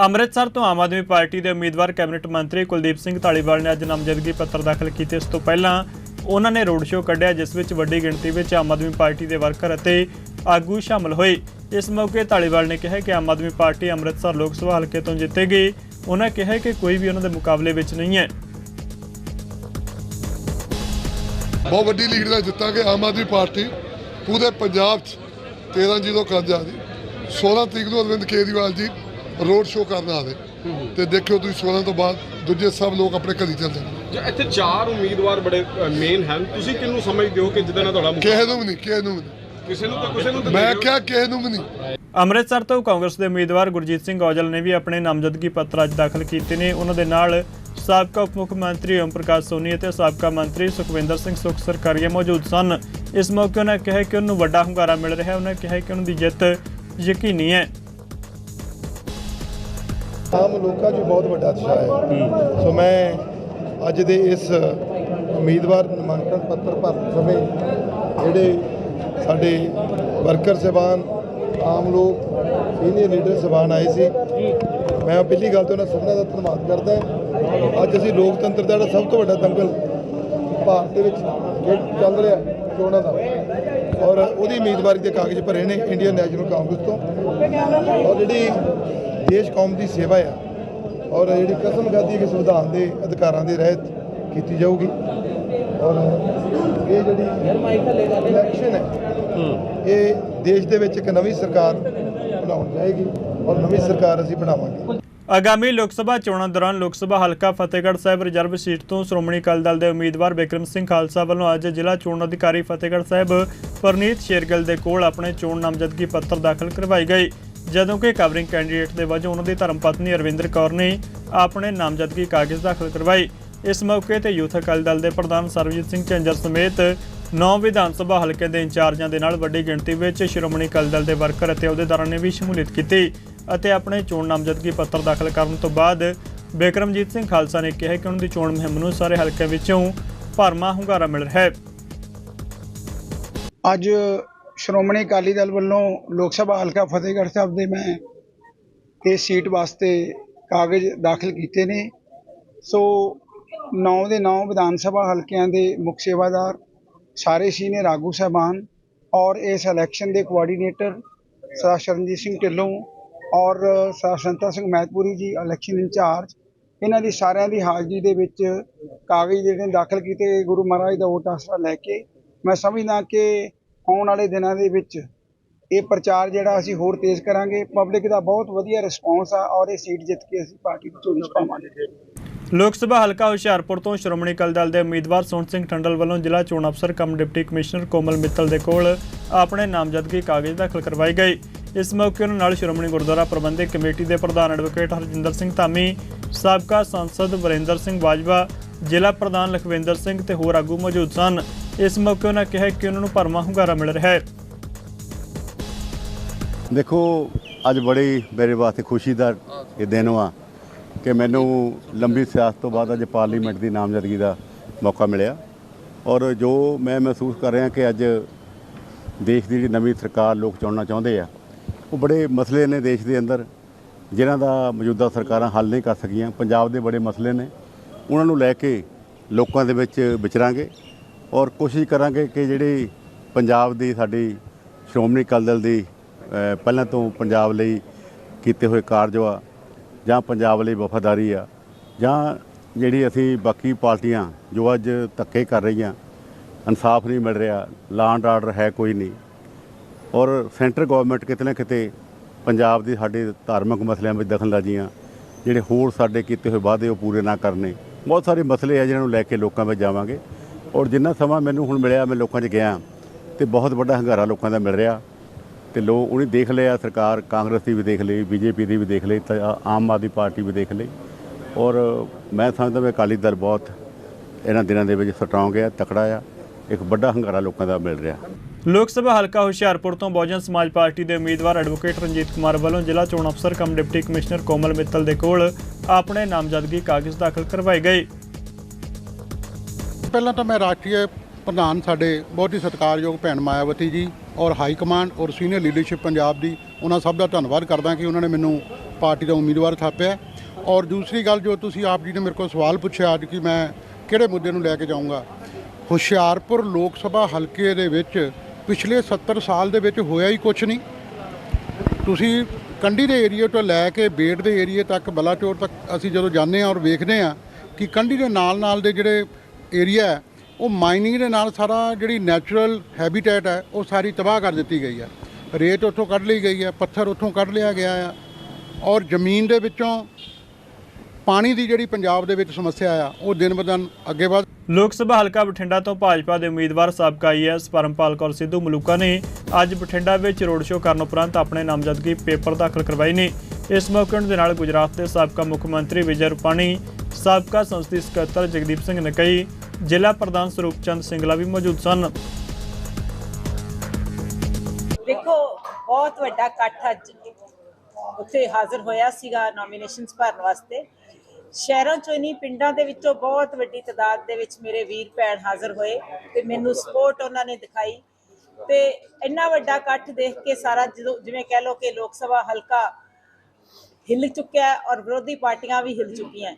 ਅੰਮ੍ਰਿਤਸਰ ਤੋਂ ਆਮ ਆਦਮੀ ਪਾਰਟੀ ਦੇ ਉਮੀਦਵਾਰ ਕੈਬਨਿਟ ਮੰਤਰੀ ਕੁਲਦੀਪ ਸਿੰਘ ਢਾਲੀਵਾਲ ਨੇ ਅੱਜ ਨਾਮਜ਼ਦਗੀ ਪੱਤਰ ਦਾਖਲ ਕੀਤੇ। ਇਸ ਤੋਂ ਪਹਿਲਾਂ ਉਹਨਾਂ ਨੇ ਰੋਡ ਸ਼ੋਅ ਕੱਢਿਆ, ਜਿਸ ਵਿੱਚ ਵੱਡੀ ਗਿਣਤੀ ਵਿੱਚ ਆਮ ਆਦਮੀ ਪਾਰਟੀ ਦੇ ਵਰਕਰ ਅਤੇ ਆਗੂ ਸ਼ਾਮਲ ਹੋਏ। ਇਸ ਮੌਕੇ ਧਾਲੀਵਾਲ ਨੇ ਕਿਹਾ ਕਿ ਆਮ ਆਦਮੀ ਪਾਰਟੀ ਅੰਮ੍ਰਿਤਸਰ ਲੋਕ ਸਭਾ ਹਲਕੇ ਤੋਂ ਜਿੱਤੇਗੀ। ਉਹਨਾਂ ਕਿਹਾ ਕਿ ਕੋਈ ਵੀ ਉਹਨਾਂ ਦੇ ਮੁਕਾਬਲੇ ਵਿੱਚ ਨਹੀਂ ਹੈ। ਬਹੁਤ ਵੱਡੀ ਲੀਡ ਨਾਲ ਜਿੱਤਾਂਗੇ ਆਮ ਆਦਮੀ ਪਾਰਟੀ ਪੂਰੇ ਪੰਜਾਬ 'ਚ 13 ਜ਼ੀਰੋ ਕਰ ਜਾ। ਰਹੀ 16 ਤਰੀਕ ਨੂੰ ਅਰਵਿੰਦ ਕੇਜਰੀਵਾਲ ਜੀ ਰੋਡ ਸ਼ੋਅ ਕਰਨ ਆ ਰਹੇ। ਤੇ ਦੇਖਿਓ ਤੁਸੀਂ 16 ਤੋਂ ਬਾਅਦ ਦੂਜੇ ਸਭ ਲੋਕ ਆਪਣੇ ਘਰੀ ਚੱਲ ਜਾਣਗੇ ਇੱਥੇ ਚਾਰ ਉਮੀਦਵਾਰ ਬੜੇ ਮੇਨ ਹਨ। ਤੁਸੀਂ ਕਿਹਨੂੰ ਸਮਝਦੇ ਹੋ ਕਿ ਜਿਹਦੇ ਨਾਲ ਤੁਹਾਡਾ ਕਿਸੇ ਨੂੰ ਵੀ ਨਹੀਂ ਕਿਸੇ ਨੂੰ ਵੀ ਨਹੀਂ। ਕਿਸੇ ਨੂੰ ਤਾਂ ਕਿਸੇ ਨੂੰ ਮੈਂ ਦੇ। ਕਿਹਾ ਕਿਸੇ ਨੂੰ ਵੀ ਨਹੀਂ। ਅੰਮ੍ਰਿਤਸਰ ਤੋਂ ਕਾਂਗਰਸ ਦੇ ਉਮੀਦਵਾਰ ਗੁਰਜੀਤ ਸਿੰਘ ਔਜਲ ਨੇ ਵੀ ਆਪਣੇ ਨਾਮਜ਼ਦਗੀ ਪੱਤਰ ਅੱਜ ਦਾਖਲ ਕੀਤੇ ਨੇ। ਉਹਨਾਂ ਦੇ ਨਾਲ ਸਾਬਕਾ ਉਪ ਮੁੱਖ ਮੰਤਰੀ ਓਮ ਪ੍ਰਕਾਸ਼ ਸੋਨੀ ਅਤੇ ਸਾਬਕਾ ਮੰਤਰੀ ਸੁਖਵਿੰਦਰ ਸਿੰਘ ਸੁੱਖ ਸਰਕਾਰੀਆ ਮੌਜੂਦ ਸਨ। ਇਸ ਮੌਕੇ ਉਹਨਾਂ ਕਿਹਾ ਕਿ ਉਹਨੂੰ ਵੱਡਾ ਹੁੰਗਾਰਾ ਮਿਲ ਰਿਹਾ ਉਹਨਾਂ ਕਿਹਾ ਕਿ ਉਹਨਾਂ ਦੀ ਜਿੱਤ ਯਕੀਨੀ ਹੈ। ਆਮ ਲੋਕਾਂ 'ਚ ਬਹੁਤ ਵੱਡਾ ਉਤਸ਼ਾਹ ਹੈ। ਸੋ ਮੈਂ ਅੱਜ ਦੇ ਇਸ ਉਮੀਦਵਾਰ ਨਾਮਾਂਕਨ ਪੱਤਰ ਭਰਨ ਸਮੇਂ ਜਿਹੜੇ ਸਾਡੇ ਵਰਕਰ ਸਹਿਬਾਨ ਆਮ ਲੋਕ ਸੀਨੀਅਰ ਲੀਡਰ ਸਹਿਬਾਨ ਆਏ ਸੀ। ਮੈਂ ਪਹਿਲੀ ਗੱਲ ਤਾਂ ਉਹਨਾਂ ਸਭਨਾਂ ਦਾ ਧੰਨਵਾਦ ਕਰਦਾ ਅੱਜ ਅਸੀਂ ਲੋਕਤੰਤਰ ਦਾ ਜਿਹੜਾ ਸਭ ਤੋਂ ਵੱਡਾ ਦੰਗਲ ਭਾਰਤ ਦੇ ਵਿੱਚ ਚੱਲ ਰਿਹਾ ਚੋਣਾਂ ਦਾ, ਔਰ ਉਹਦੀ ਉਮੀਦਵਾਰੀ ਦੇ ਕਾਗਜ਼ ਭਰੇ ਨੇ ਇੰਡੀਅਨ ਨੈਸ਼ਨਲ ਕਾਂਗਰਸ ਤੋਂ। ਔਰ ਜਿਹੜੀ ਦੇਸ਼ ਕੌਮ ਦੀ ਸੇਵਾ ਆ, ਔਰ ਜਿਹੜੀ ਕਸਮ ਖਾਦੀ ਕਿ ਸੰਵਿਧਾਨ ਦੇ ਅਧਿਕਾਰਾਂ ਦੇ ਰਹਿਤ ਕੀਤੀ ਜਾਊਗੀ। ਔਰ ਇਹ ਜਿਹੜੀ ਇਲੈਕਸ਼ਨ ਹੈ ਇਹ ਦੇਸ਼ ਦੇ ਵਿੱਚ ਇੱਕ ਨਵੀਂ ਸਰਕਾਰ ਬਣਾਉਣ ਜਾਏਗੀ ਔਰ ਨਵੀਂ ਸਰਕਾਰ ਅਸੀਂ ਬਣਾਵਾਂਗੇ। ਆਗਾਮੀ ਲੋਕ ਸਭਾ ਚੋਣਾਂ ਦੌਰਾਨ ਲੋਕ ਸਭਾ ਹਲਕਾ ਫਤਿਹਗੜ੍ਹ ਸਾਹਿਬ ਰਿਜ਼ਰਵ ਸੀਟ ਤੋਂ ਸ਼੍ਰੋਮਣੀ ਅਕਾਲੀ ਦਲ ਦੇ ਉਮੀਦਵਾਰ ਬਿਕਰਮ ਸਿੰਘ ਖਾਲਸਾ ਵੱਲੋਂ ਅੱਜ ਜ਼ਿਲ੍ਹਾ ਚੋਣ ਅਧਿਕਾਰੀ ਫਤਿਹਗੜ੍ਹ ਸਾਹਿਬ ਪਰਨੀਤ ਸ਼ੇਰਗਿੱਲ ਦੇ ਕੋਲ ਆਪਣੇ ਚੋਣ ਨਾਮਜ਼ਦਗੀ ਪੱਤਰ ਦਾਖਲ ਕਰਵਾਈ ਗਈ ਜਦੋਂ ਕਿ ਕਵਰਿੰਗ ਕੈਂਡੀਡੇਟ ਦੇ ਵਜੋਂ ਉਹਨਾਂ ਦੀ ਧਰਮ ਪਤਨੀ ਅਰਵਿੰਦਰ ਕੌਰ ਨੇ ਆਪਣੇ ਨਾਮਜ਼ਦਗੀ ਕਾਗਜ਼ ਦਾਖਲ ਕਰਵਾਏ। ਇਸ ਮੌਕੇ ਤੇ ਯੂਥ ਅਕਾਲੀ ਦਲ ਦੇ ਪ੍ਰਧਾਨ ਸਰਬਜੀਤ ਸਿੰਘ ਝੰਜਰ ਸਮੇਤ ਨੌ ਵਿਧਾਨ ਸਭਾ ਹਲਕੇ ਦੇ ਇੰਚਾਰਜਾਂ ਦੇ ਨਾਲ ਵੱਡੀ ਗਿਣਤੀ ਵਿੱਚ ਸ਼੍ਰੋਮਣੀ ਅਕਾਲੀ ਦਲ ਦੇ ਵਰਕਰ ਅਤੇ ਅਹੁਦੇਦਾਰਾਂ ਨੇ ਵੀ ਸ਼ਮੂਲੀਅਤ ਕੀਤੀ ਅਤੇ ਆਪਣੇ ਚੋਣ ਨਾਮਜ਼ਦਗੀ ਪੱਤਰ ਦਾਖਲ ਕਰਨ ਤੋਂ ਬਾਅਦ ਬਿਕਰਮਜੀਤ ਸਿੰਘ ਖਾਲਸਾ ਨੇ ਕਿਹਾ ਕਿ ਉਹਨਾਂ ਦੀ ਚੋਣ ਮੁਹਿੰਮ ਨੂੰ ਸਾਰੇ ਹਲਕਿਆਂ ਵਿੱਚੋਂ ਭਰਮਾ ਹੁੰਗਾਰਾ ਮਿਲ ਰਿਹਾ ਹੈ। ਅੱਜ ਸ਼੍ਰੋਮਣੀ ਅਕਾਲੀ ਦਲ ਵੱਲੋਂ ਲੋਕ ਸਭਾ ਹਲਕਾ ਫਤਿਹਗੜ੍ਹ ਸਾਹਿਬ ਦੇ ਮੈਂ ਇਸ ਸੀਟ ਵਾਸਤੇ ਕਾਗਜ਼ ਦਾਖਲ ਕੀਤੇ ਨੇ। ਸੋ 9 ਦੇ 9 ਵਿਧਾਨ ਸਭਾ ਹਲਕਿਆਂ ਦੇ ਮੁੱਖ ਸੇਵਾਦਾਰ ਸਾਰੇ ਸੀਨੀਅਰ ਆਗੂ ਸਾਹਿਬਾਨ ਔਰ ਇਸ ਇਲੈਕਸ਼ਨ ਦੇ ਕੋਆਰਡੀਨੇਟਰ ਸਰ ਸ਼ਰਨਜੀਤ ਸਿੰਘ ਢਿੱਲੋਂ ਔਰ ਸਰ ਸੰਤਾ ਸਿੰਘ ਮਹਿਤਪੁਰੀ ਜੀ ਇਲੈਕਸ਼ਨ ਇੰਚਾਰਜ, ਇਹਨਾਂ ਦੀ ਸਾਰਿਆਂ ਦੀ ਹਾਜ਼ਰੀ ਦੇ ਵਿੱਚ ਕਾਗਜ਼ ਜਿਹੜੇ ਨੇ ਦਾਖਲ ਕੀਤੇ, ਗੁਰੂ ਮਹਾਰਾਜ ਦਾ ਵੋਟ ਆਸਰਾ ਲੈ ਕੇ। ਮੈਂ ਸਮਝਦਾ ਕਿ ਆਉਣ ਵਾਲੇ ਦਿਨਾਂ ਦੇ ਵਿੱਚ ਇਹ ਪ੍ਰਚਾਰ ਜਿਹੜਾ ਅਸੀਂ ਹੋਰ ਤੇਜ਼ ਕਰਾਂਗੇ। ਪਬਲਿਕ ਦਾ ਬਹੁਤ ਵਧੀਆ ਰਿਸਪੌਂਸ ਆ ਔਰ ਇਹ ਸੀਟ ਜਿੱਤ ਕੇ ਅਸੀਂ ਪਾਰਟੀ ਦੀ ਚੋਣ ਪਾਵਾਂਗੇ। ਲੋਕ ਸਭਾ ਹਲਕਾ ਹੁਸ਼ਿਆਰਪੁਰ ਤੋਂ ਸ਼੍ਰੋਮਣੀ ਅਕਾਲੀ ਦਲ ਦੇ ਉਮੀਦਵਾਰ ਸੋਹਣ ਸਿੰਘ ਠੰਡਲ ਵੱਲੋਂ ਜ਼ਿਲ੍ਹਾ ਚੋਣ ਅਫਸਰ cum deputy commissioner Komal Mittal ਦੇ ਕੋਲ ਆਪਣੇ ਨਾਮਜ਼ਦਗੀ ਕਾਗਜ਼ ਦਾਖਲ ਕਰਵਾਏ ਗਏ। ਇਸ ਮੌਕੇ ਉਹਨਾਂ ਨਾਲ ਸ਼੍ਰੋਮਣੀ ਗੁਰਦੁਆਰਾ ਪ੍ਰਬੰਧਕ ਕਮੇਟੀ ਦੇ ਪ੍ਰਧਾਨ ਐਡਵੋਕੇਟ ਹਰਜਿੰਦਰ ਸਿੰਘ ਧਾਮੀ, ਸਾਬਕਾ ਸੰਸਦ ਵਰਿੰਦਰ ਸਿੰਘ ਬਾਜਵਾ, ਜ਼ਿਲ੍ਹਾ ਪ੍ਰਧਾਨ ਲਖਵਿੰਦਰ ਸਿੰਘ ਤੇ ਹੋਰ ਆਗੂ ਮੌਜੂਦ ਸਨ। ਇਸ ਮੌਕੇ ਉਹਨਾਂ ਕਿਹਾ ਕਿ ਉਹਨਾਂ ਨੂੰ ਭਰਮਾ ਹੁੰਗਾਰਾ ਮਿਲ ਰਿਹਾ ਹੈ। ਦੇਖੋ, ਅੱਜ ਬੜੀ ਮੇਰੇ ਵਾਸਤੇ ਖੁਸ਼ੀ ਦਾ ਇਹ ਦਿਨ ਵਾ। ਕਿ ਮੈਨੂੰ ਲੰਬੀ ਸਿਆਸਤ ਤੋਂ ਬਾਅਦ ਅੱਜ ਪਾਰਲੀਮੈਂਟ ਦੀ ਨਾਮਜ਼ਦਗੀ ਦਾ ਮੌਕਾ ਮਿਲਿਆ। ਔਰ ਜੋ ਮੈਂ ਮਹਿਸੂਸ ਕਰ ਰਿਹਾ ਕਿ ਅੱਜ ਦੇਸ਼ ਦੀ ਜਿਹੜੀ ਨਵੀਂ ਸਰਕਾਰ ਲੋਕ ਚੁਣਨਾ ਚਾਹੁੰਦੇ ਆ, ਉਹ ਬੜੇ ਮਸਲੇ ਨੇ ਦੇਸ਼ ਦੇ ਅੰਦਰ, ਜਿਨ੍ਹਾਂ ਦਾ ਮੌਜੂਦਾ ਸਰਕਾਰਾਂ ਹੱਲ ਨਹੀਂ ਕਰ ਸਕੀਆਂ। ਪੰਜਾਬ ਦੇ ਬੜੇ ਮਸਲੇ ਨੇ। ਉਹਨਾਂ ਨੂੰ ਲੈ ਕੇ ਲੋਕਾਂ ਦੇ ਵਿੱਚ ਵਿਚਰਾਂਗੇ ਔਰ ਕੋਸ਼ਿਸ਼ ਕਰਾਂਗੇ ਕਿ ਜਿਹੜੀ ਪੰਜਾਬ ਦੀ ਸਾਡੀ ਸ਼੍ਰੋਮਣੀ ਅਕਾਲੀ ਦਲ ਦੀ ਪਹਿਲਾਂ ਤੋਂ ਪੰਜਾਬ ਲਈ ਕੀਤੇ ਹੋਏ ਕਾਰਜ ਆ ਜਾਂ ਪੰਜਾਬ ਲਈ ਵਫਾਦਾਰੀ ਆ, ਜਾਂ ਜਿਹੜੀ ਅਸੀਂ ਬਾਕੀ ਪਾਰਟੀਆਂ ਜੋ ਅੱਜ ਧੱਕੇ ਕਰ ਰਹੀਆਂ, ਇਨਸਾਫ ਨਹੀਂ ਮਿਲ ਰਿਹਾ ਲਾਂਡ ਆਰਡਰ ਹੈ ਕੋਈ ਨਹੀਂ, ਔਰ ਸੈਂਟਰ ਗਵਰਨਮੈਂਟ ਕਿਤੇ ਨਾ ਕਿਤੇ ਪੰਜਾਬ ਦੇ ਸਾਡੇ ਧਾਰਮਿਕ ਮਸਲਿਆਂ ਵਿੱਚ ਦਖਲਅੰਦਾਜ਼ੀਆਂ, ਜਿਹੜੇ ਹੋਰ ਸਾਡੇ ਕੀਤੇ ਹੋਏ ਵਾਅਦੇ ਉਹ ਪੂਰੇ ਨਾ ਕਰਨੇ, ਬਹੁਤ ਸਾਰੇ ਮਸਲੇ ਆ ਜਿਹਨਾਂ ਨੂੰ ਲੈ ਕੇ ਲੋਕਾਂ ਵਿੱਚ ਜਾਵਾਂਗੇ, ਔਰ ਜਿੰਨਾ ਸਮਾਂ ਮੈਨੂੰ ਹੁਣ ਮਿਲਿਆ, ਮੈਂ ਲੋਕਾਂ 'ਚ ਗਿਆ, ਤੇ ਬਹੁਤ ਵੱਡਾ ਹੰਗਾਰਾ ਲੋਕਾਂ ਦਾ ਮਿਲ ਰਿਹਾ ਤੇ ਲੋਕ ਉਹਨੇ ਦੇਖ ਲਿਆ ਸਰਕਾਰ ਕਾਂਗਰਸ ਦੀ ਵੀ ਦੇਖ ਲਈ ਬੀਜੇਪੀ ਦੀ ਵੀ ਦੇਖ ਲਈ ਤਾਂ ਆਮ ਆਦਮੀ ਪਾਰਟੀ ਵੀ ਦੇਖ ਲਈ। ਔਰ ਮੈਂ ਸਮਝਦਾ ਵੀ ਅਕਾਲੀ ਦਲ ਬਹੁਤ ਇਹਨਾਂ ਦਿਨਾਂ ਦੇ ਵਿੱਚ ਸਟਰੋਂਗ ਹੈ ਤਕੜਾ ਆ ਇੱਕ ਵੱਡਾ ਹੰਗਾਰਾ ਲੋਕਾਂ ਦਾ ਮਿਲ ਰਿਹਾ। ਲੋਕ ਸਭਾ ਹਲਕਾ ਹੁਸ਼ਿਆਰਪੁਰ ਤੋਂ ਬਹੁਜਨ ਸਮਾਜ ਪਾਰਟੀ ਦੇ ਉਮੀਦਵਾਰ ਐਡਵੋਕੇਟ ਰਣਜੀਤ ਕੁਮਾਰ ਵੱਲੋਂ ਜ਼ਿਲ੍ਹਾ ਚੋਣ ਅਫਸਰ cum deputy commissioner Komal Mittal ਦੇ ਕੋਲ ਆਪਣੇ ਨਾਮਜ਼ਦਗੀ ਕਾਗਜ਼ ਦਾਖਲ ਕਰਵਾਏ ਗਏ। ਪਹਿਲਾਂ ਤਾਂ ਮੈਂ ਰਾਸ਼ਟਰੀ ਪ੍ਰਧਾਨ ਸਾਡੇ ਬਹੁਤ ਹੀ ਸਤਿਕਾਰਯੋਗ ਭੈਣ ਮਾਇਆਵਤੀ ਜੀ ਔਰ ਹਾਈ ਕਮਾਂਡ ਔਰ ਸੀਨੀਅਰ ਲੀਡਰਸ਼ਿਪ ਪੰਜਾਬ ਦੀ, ਉਹਨਾਂ ਸਭ ਦਾ ਧੰਨਵਾਦ ਕਰਦਾ ਕਿ ਉਹਨਾਂ ਨੇ ਮੈਨੂੰ ਪਾਰਟੀ ਦਾ ਉਮੀਦਵਾਰ ਥਾਪਿਆ। ਔਰ ਦੂਸਰੀ ਗੱਲ, ਜੋ ਤੁਸੀਂ ਆਪ ਜੀ ਨੇ ਮੇਰੇ ਕੋਲ ਸਵਾਲ ਪੁੱਛਿਆ ਅੱਜ ਕਿ ਮੈਂ ਕਿਹੜੇ ਮੁੱਦੇ ਨੂੰ ਲੈ ਕੇ ਜਾਊਂਗਾ। ਹੁਸ਼ਿਆਰਪੁਰ ਲੋਕ ਸਭਾ ਹਲਕੇ ਦੇ ਵਿੱਚ ਪਿਛਲੇ 70 ਸਾਲ ਦੇ ਵਿੱਚ ਹੋਇਆ ਹੀ ਕੁਝ ਨਹੀਂ। ਤੁਸੀਂ ਕੰਢੀ ਦੇ ਏਰੀਏ ਤੋਂ ਲੈ ਕੇ ਬੇਟ ਦੇ ਏਰੀਏ ਤੱਕ, ਬਲਾਚੌਰ ਤੱਕ ਅਸੀਂ ਜਦੋਂ ਜਾਂਦੇ ਹਾਂ ਔਰ ਵੇਖਦੇ ਹਾਂ ਕਿ ਕੰਢੀ ਦੇ ਨਾਲ ਨਾਲ ਦੇ ਜਿਹੜੇ ਏਰੀਆ ਉਹ ਮਾਈਨਿੰਗ ਦੇ ਨਾਲ ਸਾਰਾ ਜਿਹੜੀ ਨੈਚੁਰਲ ਹੈਬਿਟੇਟ ਹੈ, ਉਹ ਸਾਰੀ ਤਬਾਹ ਕਰ ਦਿੱਤੀ ਗਈ ਹੈ। ਰੇਤ ਉੱਥੋਂ ਕੱਢ ਲਈ ਗਈ ਹੈ, ਪੱਥਰ ਉੱਥੋਂ ਕੱਢ ਲਿਆ ਗਿਆ ਹੈ ਔਰ ਜ਼ਮੀਨ ਦੇ ਵਿੱਚੋਂ ਪਾਣੀ ਦੀ ਜਿਹੜੀ ਪੰਜਾਬ ਦੇ ਵਿੱਚ ਸਮੱਸਿਆ ਆ, ਉਹ ਦਿਨ ਬ ਦਿਨ ਅੱਗੇ ਵਧ ਲੋਕ ਸਭਾ ਹਲਕਾ ਬਠਿੰਡਾ ਤੋਂ ਭਾਜਪਾ ਦੇ ਉਮੀਦਵਾਰ ਸਾਬਕਾ ਆਈਐਸ ਪਰਮਪਾਲ ਕੌਰ ਸਿੱਧੂ ਮਲੂਕਾ ਨੇ ਅੱਜ ਬਠਿੰਡਾ ਵਿੱਚ ਰੋਡ ਸ਼ੋਅ ਕਰਨ ਉਪਰੰਤ ਆਪਣੇ ਨਾਮਜ਼ਦਗੀ ਪੇਪਰ ਦਾਖਲ ਕਰਵਾਏ ਨੇ। ਇਸ ਮੌਕੇ ਦੇ ਨਾਲ ਗੁਜਰਾਤ ਦੇ ਸਾਬਕਾ ਮੁੱਖ ਮੰਤਰੀ ਵਿਜੇ ਰੂਪਾਣੀ ਸਾਬਕਾ ਸੰਸਦੀ ਸਕੱਤਰ ਜਗਦੀਪ ਸਿੰਘ ਨਕਈ ਜ਼ਿਲ੍ਹਾ ਪ੍ਰਧਾਨ ਸਰੂਪ ਚੰਦ ਸਿੰਗਲਾ ਵੀ ਮੌਜੂਦ ਸਨ। ਦੇਖੋ, ਬਹੁਤ ਵੱਡਾ ਇਕੱਠ ਅੱਜ ਉੱਥੇ ਹਾਜ਼ਰ ਹੋਇਆ ਸੀਗਾ ਨੋਮੀਨੇਸ਼ਨਸ ਭਰਨ ਵਾਸਤੇ। ਸ਼ਹਿਰਾਂ ਚੋਂ ਨਹੀਂ, ਪਿੰਡਾਂ ਦੇ ਵਿੱਚੋਂ ਬਹੁਤ ਵੱਡੀ ਤਾਦਾਦ ਦੇ ਵਿੱਚ ਮੇਰੇ ਵੀਰ ਭੈਣ ਹਾਜ਼ਰ ਹੋਏ ਤੇ ਮੈਨੂੰ ਸਪੋਰਟ ਉਹਨਾਂ ਨੇ ਦਿਖਾਈ। ਤੇ ਇੰਨਾ ਵੱਡਾ ਇਕੱਠ ਦੇਖ ਕੇ ਸਾਰਾ ਜਦੋਂ ਜਿਵੇਂ ਕਹਿ ਲੋ ਕਿ ਲੋਕ ਸਭਾ ਹਲਕਾ ਹਿੱਲ ਚੁੱਕਿਆ ਔਰ ਵਿਰੋਧੀ ਪਾਰਟੀਆਂ ਵੀ ਹਿੱਲ ਚੁੱਕੀਆਂ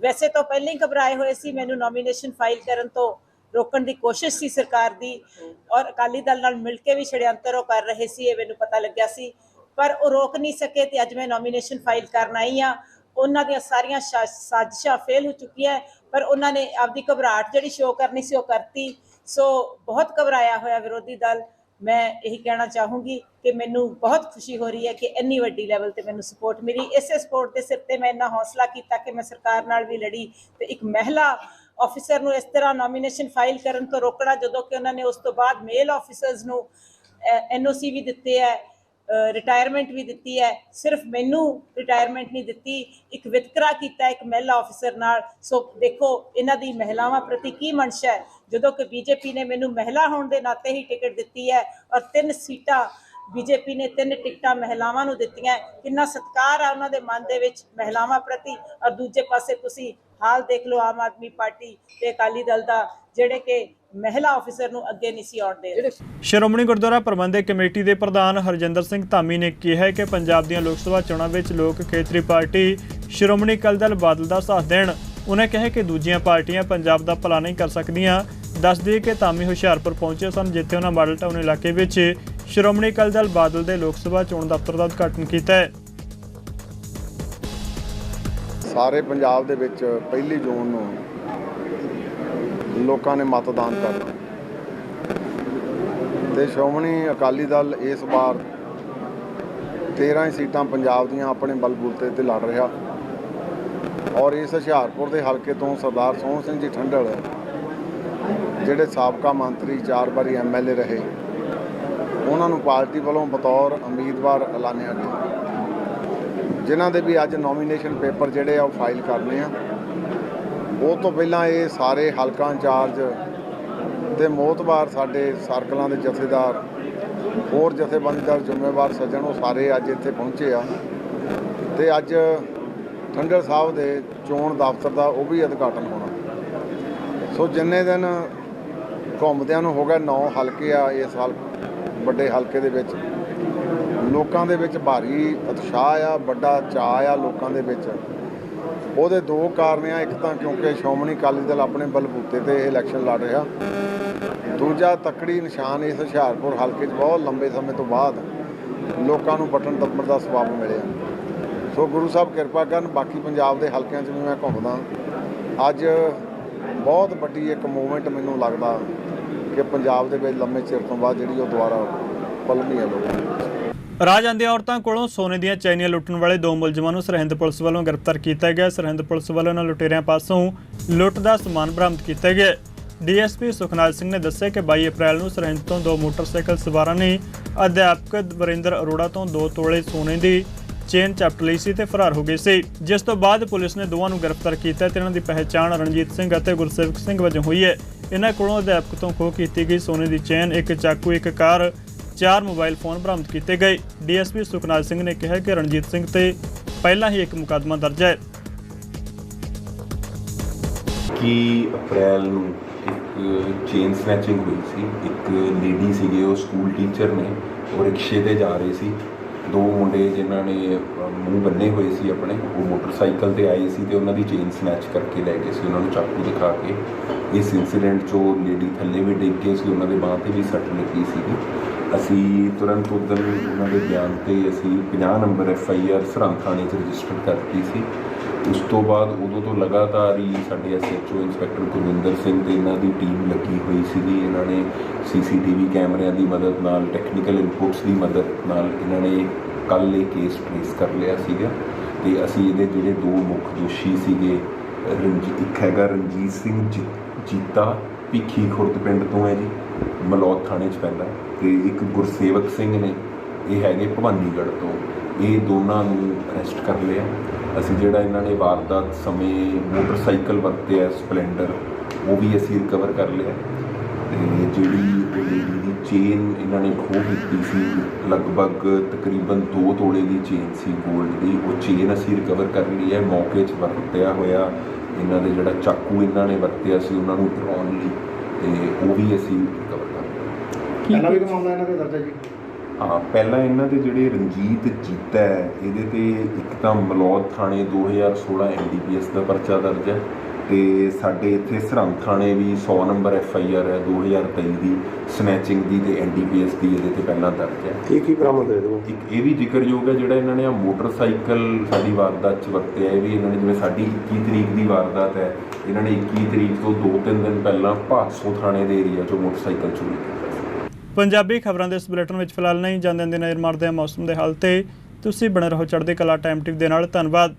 ਵੈਸੇ ਤਾਂ ਪਹਿਲਾਂ ਹੀ ਘਬਰਾਏ ਹੋਏ ਸੀ, ਮੈਨੂੰ ਨੋਮੀਨੇਸ਼ਨ ਫਾਈਲ ਕਰਨ ਤੋਂ ਰੋਕਣ ਦੀ ਕੋਸ਼ਿਸ਼ ਸੀ ਸਰਕਾਰ ਦੀ ਔਰ ਅਕਾਲੀ ਦਲ ਨਾਲ ਮਿਲ ਕੇ ਵੀ ਛੜਯੰਤਰ ਉਹ ਕਰ ਰਹੇ ਸੀ, ਇਹ ਮੈਨੂੰ ਪਤਾ ਲੱਗਿਆ ਸੀ। ਪਰ ਉਹ ਰੋਕ ਨਹੀਂ ਸਕੇ ਤੇ ਅੱਜ ਮੈਂ ਨੋਮੀਨੇਸ਼ਨ ਫਾਈਲ ਕਰਨ ਆਈ ਆ ਉਹਨਾਂ ਦੀਆਂ ਸਾਰੀਆਂ ਸ਼ਾ- ਸਾਜ਼ਿਸ਼ਾਂ ਫੇਲ ਹੋ ਚੁੱਕੀਆਂ ਪਰ ਉਹਨਾਂ ਨੇ ਆਪਦੀ ਘਬਰਾਹਟ ਜਿਹੜੀ ਸ਼ੋਅ ਕਰਨੀ ਸੀ ਉਹ ਕਰਤੀ। ਸੋ ਬਹੁਤ ਘਬਰਾਇਆ ਹੋਇਆ ਵਿਰੋਧੀ ਦਲ। ਮੈਂ ਇਹੀ ਕਹਿਣਾ ਚਾਹੂੰਗੀ ਕਿ ਮੈਨੂੰ ਬਹੁਤ ਖੁਸ਼ੀ ਹੋ ਰਹੀ ਹੈ ਕਿ ਇੰਨੀ ਵੱਡੀ ਲੈਵਲ ਤੇ ਮੈਨੂੰ ਸਪੋਰਟ ਮਿਲੀ। ਇਸੇ ਸਪੋਰਟ ਦੇ ਸਿਰ ਤੇ ਮੈਂ ਇੰਨਾ ਹੌਸਲਾ ਕੀਤਾ ਕਿ ਮੈਂ ਸਰਕਾਰ ਨਾਲ ਵੀ ਲੜੀ ਤੇ ਇੱਕ ਮਹਿਲਾ ਆਫੀਸਰ ਨੂੰ ਇਸ ਤਰ੍ਹਾਂ ਨੋਮੀਨੇਸ਼ਨ ਫਾਈਲ ਕਰਨ ਤੋਂ ਰੋਕਣਾ, ਜਦੋਂ ਕਿ ਉਹਨਾਂ ਨੇ ਉਸ ਤੋਂ ਬਾਅਦ ਮੇਲ ਆਫੀਸਰਸ ਨੂੰ ਐਨਓਸੀ ਵੀ ਦਿੱਤੇ ਹੈ। ਰਿਟਾਇਰਮੈਂਟ ਵੀ ਦਿੱਤੀ ਹੈ। ਸਿਰਫ ਮੈਨੂੰ ਰਿਟਾਇਰਮੈਂਟ ਨਹੀਂ ਦਿੱਤੀ, ਇੱਕ ਵਿਤਕਰਾ ਕੀਤਾ ਇੱਕ ਮਹਿਲਾ ਆਫੀਸਰ ਨਾਲ। ਸੋ ਦੇਖੋ, ਇਹਨਾਂ ਦੀ ਮਹਿਲਾਵਾਂ ਪ੍ਰਤੀ ਕੀ ਮਨਸ਼ਾ ਹੈ? ਜਦੋਂ ਕਿ ਬੀਜੇਪੀ ਨੇ ਮੈਨੂੰ ਮਹਿਲਾ ਹੋਣ ਦੇ ਨਾਤੇ ਹੀ ਟਿਕਟ ਦਿੱਤੀ ਹੈ ਔਰ ਤਿੰਨ ਸੀਟਾਂ ਬੀਜੇਪੀ ਨੇ, ਤਿੰਨ ਟਿਕਟਾਂ ਮਹਿਲਾਵਾਂ ਨੂੰ ਦਿੱਤੀਆਂ। ਕਿੰਨਾ ਸਤਿਕਾਰ ਆ ਉਹਨਾਂ ਦੇ ਮਨ ਦੇ ਵਿੱਚ ਮਹਿਲਾਵਾਂ ਪ੍ਰਤੀ। ਔਰ ਦੂਜੇ ਪਾਸੇ ਤੁਸੀਂ ਹਾਲ ਦੇਖ ਲਓ ਆਮ ਆਦਮੀ ਪਾਰਟੀ ਤੇ ਅਕਾਲੀ ਦਲ ਦਾ, ਜਿਹੜੇ ਕਿ ਮਹਿਲਾ ਆਫੀਸਰ ਨੂੰ ਅੱਗੇ ਨਹੀਂ ਸੀ ਆਉਣ ਦੇ ਰਹੇ ਸ਼੍ਰੋਮਣੀ ਗੁਰਦੁਆਰਾ ਪ੍ਰਬੰਧਕ ਕਮੇਟੀ ਦੇ ਪ੍ਰਧਾਨ ਹਰਜਿੰਦਰ ਸਿੰਘ ਧਾਮੀ ਨੇ ਕਿਹਾ ਹੈ ਕਿ ਪੰਜਾਬ ਦੀਆਂ ਲੋਕ ਸਭਾ ਚੋਣਾਂ ਵਿੱਚ ਲੋਕ ਖੇਤਰੀ ਪਾਰਟੀ ਸ਼੍ਰੋਮਣੀ ਅਕਾਲੀ ਦਲ ਬਾਦਲ ਦਾ ਸਾਥ ਦੇਣ। ਉਹਨਾਂ ਕਿਹਾ ਕਿ ਦੂਜੀਆਂ ਪਾਰਟੀਆਂ ਪੰਜਾਬ ਦਾ ਭਲਾ ਨਹੀਂ ਕਰ ਸਕਦੀਆਂ। ਦੱਸ ਦਈਏ ਕਿ ਧਾਮੀ ਹੁਸ਼ਿਆਰਪੁਰ ਪਹੁੰਚੇ ਸਨ ਜਿੱਥੇ ਉਹਨਾਂ ਮਾਡਲ ਟਾਊਨ ਇਲਾਕੇ ਵਿੱਚ ਸ਼੍ਰੋਮਣੀ ਅਕਾਲੀ ਦਲ ਬਾਦਲ ਦੇ ਲੋਕ ਸਭਾ ਚੋਣ ਦਫ਼ਤਰ ਦਾ ਉਦਘਾਟਨ ਕੀਤਾ ਹੈ। ਸਾਰੇ ਪੰਜਾਬ ਦੇ ਵਿੱਚ ਪਹਿਲੀ ਜੂਨ ਨੂੰ ਲੋਕਾਂ ਨੇ ਮਤਦਾਨ ਕਰਨਾ। ਤੇ ਸ਼੍ਰੋਮਣੀ ਅਕਾਲੀ ਦਲ ਇਸ ਵਾਰ 13 ਸੀਟਾਂ ਪੰਜਾਬ ਦੀਆਂ ਆਪਣੇ ਬਲਬੂਤੇ ਤੇ ਲੜ ਰਿਹਾ। ਔਰ ਇਸ ਹੁਸ਼ਿਆਰਪੁਰ ਦੇ ਹਲਕੇ ਤੋਂ ਸਰਦਾਰ ਸੋਹਣ ਸਿੰਘ ਜੀ ਠੰਡਲ, ਜਿਹੜੇ ਸਾਬਕਾ ਮੰਤਰੀ, ਚਾਰ ਵਾਰੀ ਐਮਐਲਏ ਰਹੇ, ਉਹਨਾਂ ਨੂੰ ਪਾਰਟੀ ਵੱਲੋਂ ਬਤੌਰ ਉਮੀਦਵਾਰ ਐਲਾਨਿਆ ਗਿਆ। ਜਿਨ੍ਹਾਂ ਦੇ ਵੀ ਅੱਜ ਨੋਮੀਨੇਸ਼ਨ ਪੇਪਰ ਜਿਹੜੇ ਆ ਉਹ ਫਾਈਲ ਕਰਨੇ ਆ। ਉਹ ਤੋਂ ਪਹਿਲਾਂ ਇਹ ਸਾਰੇ ਹਲਕਾ ਇੰਚਾਰਜ ਤੇ ਮੋਤਬਾਰ ਸਾਡੇ ਸਰਕਲਾਂ ਦੇ ਜਥੇਦਾਰ, ਹੋਰ ਜਥੇਬੰਦੀਆਂ ਦੇ ਜ਼ਿੰਮੇਵਾਰ ਸੱਜਣ ਉਹ ਸਾਰੇ ਅੱਜ ਇੱਥੇ ਪਹੁੰਚੇ ਆ। ਤੇ ਅੱਜ ਠੰਡਲ ਸਾਹਿਬ ਦੇ ਚੋਣ ਦਫ਼ਤਰ ਦਾ ਉਹ ਵੀ ਉਦਘਾਟਨ ਹੋਣਾ। ਸੋ ਜਿੰਨੇ ਦਿਨ ਘੁੰਮਦਿਆਂ ਨੂੰ ਹੋ ਗਿਆ 9 ਹਲਕੇ ਆ ਇਸ ਸਾਲ ਵੱਡੇ ਹਲਕੇ ਦੇ ਵਿੱਚ। ਲੋਕਾਂ ਦੇ ਵਿੱਚ ਭਾਰੀ ਉਤਸ਼ਾਹ ਆ, ਵੱਡਾ ਚਾਅ ਆ ਲੋਕਾਂ ਦੇ ਵਿੱਚ। ਉਹਦੇ ਦੋ ਕਾਰਨ ਆ, ਇੱਕ ਤਾਂ ਕਿਉਂਕਿ ਸ਼੍ਰੋਮਣੀ ਅਕਾਲੀ ਦਲ ਆਪਣੇ ਬਲਬੂਤੇ ਤੇ ਇਲੈਕਸ਼ਨ ਲੜ ਰਿਹਾ। ਦੂਜਾ ਤਕੜੀ ਨਿਸ਼ਾਨ ਇਸ ਹੁਸ਼ਿਆਰਪੁਰ ਹਲਕੇ 'ਚ ਬਹੁਤ ਲੰਬੇ ਸਮੇਂ ਤੋਂ ਬਾਅਦ ਲੋਕਾਂ ਨੂੰ ਬਟਨ ਦੱਬਣ ਦਾ ਸਵਾਬ ਮਿਲਿਆ। ਸੋ ਗੁਰੂ ਸਾਹਿਬ ਕਿਰਪਾ ਕਰਨ, ਬਾਕੀ ਪੰਜਾਬ ਦੇ ਹਲਕਿਆਂ 'ਚ ਵੀ ਮੈਂ ਘੁੰਮਦਾ। ਅੱਜ ਬਹੁਤ ਵੱਡੀ ਇੱਕ ਮੂਵਮੈਂਟ ਮੈਨੂੰ ਲੱਗਦਾ ਕਿ ਪੰਜਾਬ ਦੇ ਵਿੱਚ ਲੰਮੇ ਚਿਰ ਤੋਂ ਬਾਅਦ ਜਿਹੜੀ ਉਹ ਦੁਬਾਰਾ ਪਲਮੀ ਹੈ ਲੋਕਾਂ। ਰਾਜ ਆਂਦੀਆਂ ਔਰਤਾਂ ਕੋਲੋਂ ਸੋਨੇ ਦੀਆਂ ਚੈਨੀਆਂ ਲੁੱਟਣ ਵਾਲੇ ਦੋ ਮੁਲਜ਼ਮਾਂ ਨੂੰ ਸਰਹਿੰਦ ਪੁਲਿਸ ਵੱਲੋਂ ਗ੍ਰਿਫਤਾਰ ਕੀਤਾ ਗਿਆ। ਸਰਹਿੰਦ ਪੁਲਿਸ ਵੱਲੋਂ ਇਹਨਾਂ ਲੁਟੇਰਿਆਂ ਪਾਸੋਂ ਲੁੱਟ ਦਾ ਸਮਾਨ ਬਰਾਮਦ ਕੀਤਾ ਗਿਆ। ਡੀਐਸਪੀ ਸੁਖਨਾਲ ਸਿੰਘ ਨੇ ਦੱਸਿਆ ਕਿ 22 ਅਪ੍ਰੈਲ ਨੂੰ ਸਰਹਿੰਦ ਤੋਂ ਦੋ ਮੋਟਰਸਾਈਕਲ ਸਵਾਰਾਂ ਨੇ ਅਧਿਆਪਕ ਵਰਿੰਦਰ ਅਰੋੜਾ ਤੋਂ 2 ਤੋਲੇ ਸੋਨੇ ਦੀ ਚੇਨ ਚੱਪ ਲਈ ਸੀ ਤੇ ਫਰਾਰ ਹੋ ਗਏ ਸੀ। ਜਿਸ ਤੋਂ ਬਾਅਦ ਪੁਲਿਸ ਨੇ ਦੋਵਾਂ ਨੂੰ ਗ੍ਰਿਫਤਾਰ ਕੀਤਾ ਤੇ ਇਹਨਾਂ ਦੀ ਪਹਿਚਾਣ ਰਣਜੀਤ ਸਿੰਘ ਅਤੇ ਗੁਰਸੇਵਕ ਸਿੰਘ ਵਜੋਂ ਹੋਈ ਹੈ। ਇਹਨਾਂ ਕੋਲੋਂ ਅਧਿਆਪਕ ਤੋਂ ਖੋਹ ਕੀਤੀ ਗਈ ਸੋਨੇ ਦੀ ਚੇਨ, ਇੱਕ ਚਾਕੂ, ਇੱਕ ਕਾਰ ਚਾਰ ਮੋਬਾਈਲ ਫੋਨ ਬਰਾਮਦ ਕੀਤੇ ਗਏ। ਡੀਐਸਪੀ ਸੁਖਨਾਲ ਸਿੰਘ ਨੇ ਕਿਹਾ ਕਿ ਰਣਜੀਤ ਸਿੰਘ ਤੇ ਪਹਿਲਾਂ ਹੀ ਇੱਕ ਮੁਕੱਦਮਾ ਦਰਜ ਹੈ। 21 ਅਪ੍ਰੈਲ ਨੂੰ ਇੱਕ ਚੇਨ ਸਨੈਚਿੰਗ ਹੋਈ ਸੀ? ਇੱਕ ਲੇਡੀ ਸੀਗੇ, ਉਹ ਸਕੂਲ ਟੀਚਰ ਨੇ, ਉਹ ਰਿਕਸ਼ੇ ਤੇ ਜਾ ਰਹੇ ਸੀ। ਦੋ ਮੁੰਡੇ ਜਿਨ੍ਹਾਂ ਨੇ ਮੂੰਹ ਬੰਨੇ ਹੋਏ ਸੀ ਆਪਣੇ, ਉਹ ਮੋਟਰਸਾਈਕਲ ਤੇ ਆਏ ਸੀ ਤੇ ਉਹਨਾਂ ਦੀ ਚੇਨ ਸਨੈਚ ਕਰਕੇ ਲੈ ਗਏ ਸੀ, ਉਹਨਾਂ ਨੂੰ ਚਾਕੂ ਦਿਖਾ ਕੇ। ਇਸ ਇਨਸੀਡੈਂਟ ਉਹ ਲੇਡੀ ਥੱਲੇ ਵੀ ਡਿੱਗ ਗਏ ਸੀ, ਉਹਨਾਂ ਦੇ ਬਾਂਹ ਤੇ ਵੀ ਸੱਟ ਲੱਗੀ ਸੀਗੀ। ਅਸੀਂ ਤੁਰੰਤ ਉਦੋਂ ਉਹਨਾਂ ਦੇ ਬਿਆਨ ਤੇ ਅਸੀਂ 50 number F I R Sirhind ਥਾਣੇ 'ਚ ਰਜਿਸਟਰ ਕਰਤੀ ਸੀ। ਉਸ ਤੋਂ ਬਾਅਦ ਉਦੋਂ ਤੋਂ ਲਗਾਤਾਰ ਹੀ ਸਾਡੇ ਐਸਐਚਓ ਇੰਸਪੈਕਟਰ ਗੁਰਵਿੰਦਰ ਸਿੰਘ ਤੇ ਇਹਨਾਂ ਦੀ ਟੀਮ ਲੱਗੀ ਹੋਈ ਸੀਗੀ। ਇਹਨਾਂ ਨੇ ਸੀਸੀਟੀਵੀ ਕੈਮਰਿਆਂ ਦੀ ਮਦਦ ਨਾਲ, ਟੈਕਨੀਕਲ ਇਨਪੁਟਸ ਦੀ ਮਦਦ ਨਾਲ ਇਹਨਾਂ ਨੇ ਕੱਲ੍ਹ ਇਹ ਕੇਸ ਟ੍ਰੇਸ ਕਰ ਲਿਆ ਸੀਗਾ। ਤੇ ਅਸੀਂ ਇਹਦੇ ਜਿਹੜੇ ਦੋ ਮੁੱਖ ਦੋਸ਼ੀ ਸੀਗੇ, ਰਣਜੀ, ਇੱਕ ਹੈਗਾ ਰਣਜੀਤ ਸਿੰਘ ਜੀ- ਜੀਤਾ ਭਿੱਖੀ ਖੁਰਦ ਪਿੰਡ ਤੋਂ ਹੈ ਜੀ, ਮਲੌਦ ਥਾਣੇ 'ਚ ਪੈਂਦਾ। ਤੇ ਇੱਕ ਗੁਰਸੇਵਕ ਸਿੰਘ ਨੇ ਇਹ ਹੈਗੇ ਭਵਾਨੀਗੜ੍ਹ ਤੋਂ। ਇਹ ਦੋਨਾਂ ਨੂੰ ਅਰੈਸਟ ਕਰ ਲਿਆ। ਅਸੀਂ ਜਿਹੜਾ ਇਹਨਾਂ ਨੇ ਵਾਰਦਾਤ ਸਮੇਂ ਮੋਟਰਸਾਈਕਲ ਵਰਤਿਆ ਸਪਲੈਂਡਰ, ਉਹ ਵੀ ਅਸੀਂ ਰਿਕਵਰ ਕਰ ਲਿਆ। ਤੇ ਜਿਹੜੀ ਲੇਡੀ ਦੀ ਚੇਨ ਇਹਨਾਂ ਨੇ ਖੋਹ ਕੀਤੀ ਸੀ, ਲਗਭਗ ਤਕਰੀਬਨ 2 ਤੋਲੇ ਦੀ ਚੇਨ ਸੀ 골ਡ ਦੀ, ਉਹ ਚੇਨ ਅਸੀਂ ਰਿਕਵਰ ਕਰ ਲਈ ਹੈ। ਮੌਕੇ 'ਚ ਵਰਤਿਆ ਹੋਇਆ ਇਹਨਾਂ ਦੇ ਜਿਹੜਾ ਚਾਕੂ ਇਹਨਾਂ ਨੇ ਵਰਤਿਆ ਸੀ, ਉਹਨਾਂ ਨੂੰ ਡਰਾਉਣ ਲਈ। ਤੇ ਉਹ ਵੀ ਅਸੀਂ ਰਿਕਵਰ ਕਰ ਲਿਆ ਪਹਿਲਾਂ ਵੀ ਹਾਂ ਪਹਿਲਾਂ ਇਹਨਾਂ ਦੇ ਜਿਹੜੇ ਰਣਜੀਤ ਜੀਤਾ ਹੈ ਇਹਦੇ ਤੇ ਇੱਕ ਤਾਂ ਮਲੌਦ ਥਾਣੇ 2016 ਐਨਡੀਪੀਐਸ ਦਾ ਪਰਚਾ ਦਰਜ ਹੈ ਤੇ ਸਾਡੇ ਇੱਥੇ ਸਰਹੰਦ ਥਾਣੇ ਵੀ 100 ਨੰਬਰ ਐਫ ਆਈ ਆਰ ਹੈ 2023 ਦੀ ਸਨੈਚਿੰਗ ਦੀ ਤੇ ਐਨਡੀਪੀਐਸ ਦੀ ਇਹਦੇ ਤੇ ਪਹਿਲਾਂ ਦਰਜ ਹੈ। ਕੀ ਕੀ ਬਰਾਮਦ ਹੋਇਆ ਇੱਕ ਇਹ ਵੀ ਜ਼ਿਕਰਯੋਗ ਹੈ ਜਿਹੜਾ ਇਹਨਾਂ ਨੇ ਆ ਮੋਟਰਸਾਈਕਲ ਸਾਡੀ ਵਾਰਦਾਤ 'ਚ ਵਰਤਿਆ ਇਹ ਵੀ ਇਹਨਾਂ ਨੇ ਜਿਵੇਂ ਸਾਡੀ 21 ਤਰੀਕ ਦੀ ਵਾਰਦਾਤ ਹੈ ਇਹਨਾਂ ਨੇ 21 ਤਰੀਕ ਤੋਂ 2-3 ਦਿਨ ਪਹਿਲਾਂ ਭਾਸੋ ਥਾਣੇ ਦੇ ਏਰੀਆ 'ਚੋਂ ਮੋਟਰਸਾਈਕਲ ਚੋਰੀ ਕੀਤਾ। ਪੰਜਾਬੀ ਖਬਰਾਂ ਦੇ ਇਸ ਬੁਲੇਟਿਨ ਵਿੱਚ ਫਿਲਹਾਲ ਨਹੀਂ ਜਾਂਦੇ ਦੀ ਨਜ਼ਰ ਮਾਰਦੇ ਹਾਂ ਮੌਸਮ ਦੇ ਹਾਲ ਤੇ। ਤੁਸੀਂ ਬਣੇ ਰਹੋ ਚੜ੍ਹਦੀ ਕਲਾ ਟਾਈਮ ਟਿਪ ਦੇ ਨਾਲ। ਧੰਨਵਾਦ।